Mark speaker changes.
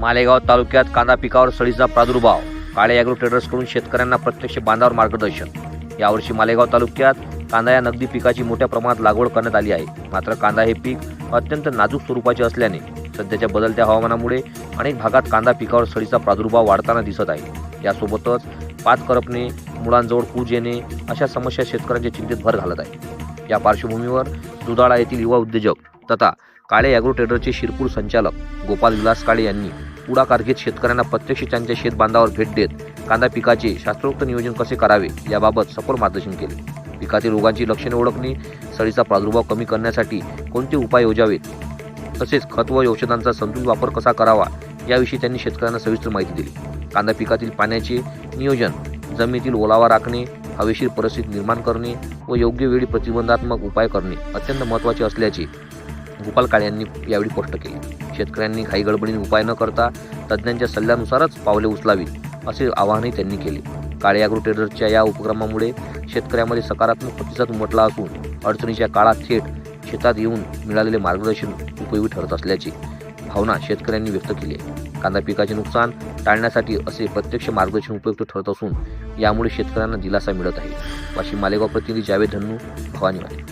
Speaker 1: मालेगाव तालुक्यात कांदा पिकावर सळीचा प्रादुर्भाव. काळे ॲग्रो ट्रेडर्सकडून शेतकऱ्यांना प्रत्यक्ष बांधावर मार्गदर्शन. यावर्षी मालेगाव तालुक्यात कांदा या नगदी पिकाची मोठ्या प्रमाणात लागवड करण्यात आली आहे. मात्र कांदा हे पीक अत्यंत नाजूक स्वरूपाचे असल्याने सध्याच्या बदलत्या हवामानामुळे अनेक भागात कांदा पिकावर सळीचा प्रादुर्भाव वाढताना दिसत आहे. यासोबतच पात करपणे मुळांजवळ पूज येणे अशा समस्या शेतकऱ्यांच्या चिंतेत भर घालत आहे. या पार्श्वभूमीवर दुधाळा येथील युवा उद्योजक तथा काळे ॲग्रो ट्रेडरचे शिरपूर संचालक गोपाल विलास काळे यांनी पुढाकार घेत शेतकऱ्यांना प्रत्यक्ष त्यांच्या शेत बांधावर भेट देत कांदा पिकाचे शास्त्रोक्त नियोजन कसे करावे याबाबत सखोल मार्गदर्शन केले. पिकातील रोगांची लक्षणे ओळखणे सळीचा प्रादुर्भाव कमी करण्यासाठी कोणते उपाय योजावेत तसेच खत व औषधांचा संतुलित वापर कसा करावा याविषयी त्यांनी शेतकऱ्यांना सविस्तर माहिती दिली. कांदा पिकातील पाण्याचे नियोजन जमिनीतील ओलावा राखणे हवेशीर परिस्थिती निर्माण करणे व योग्य वेळी प्रतिबंधात्मक उपाय करणे अत्यंत महत्त्वाचे असल्याचे गोपाल काळे यांनी यावेळी स्पष्ट केले. शेतकऱ्यांनी घाई गडबडीने उपाय न करता तज्ज्ञांच्या सल्ल्यानुसारच पावले उचलावीत असे आवाहनही त्यांनी केले. काळे ॲग्रो ट्रेडर्सच्या या उपक्रमामुळे शेतकऱ्यामध्ये सकारात्मक प्रतिसाद उमटला असून अडचणीच्या काळात थेट शेतात येऊन मिळालेले मार्गदर्शन उपयोगी ठरत असल्याची भावना शेतकऱ्यांनी व्यक्त केली आहे. कांदा पिकाचे नुकसान टाळण्यासाठी असे प्रत्यक्ष मार्गदर्शन उपयुक्त ठरत असून यामुळे शेतकऱ्यांना दिलासा मिळत आहे. वाशिम मालेगाव प्रतिनिधी जावेद धन्नू भवानीवाडी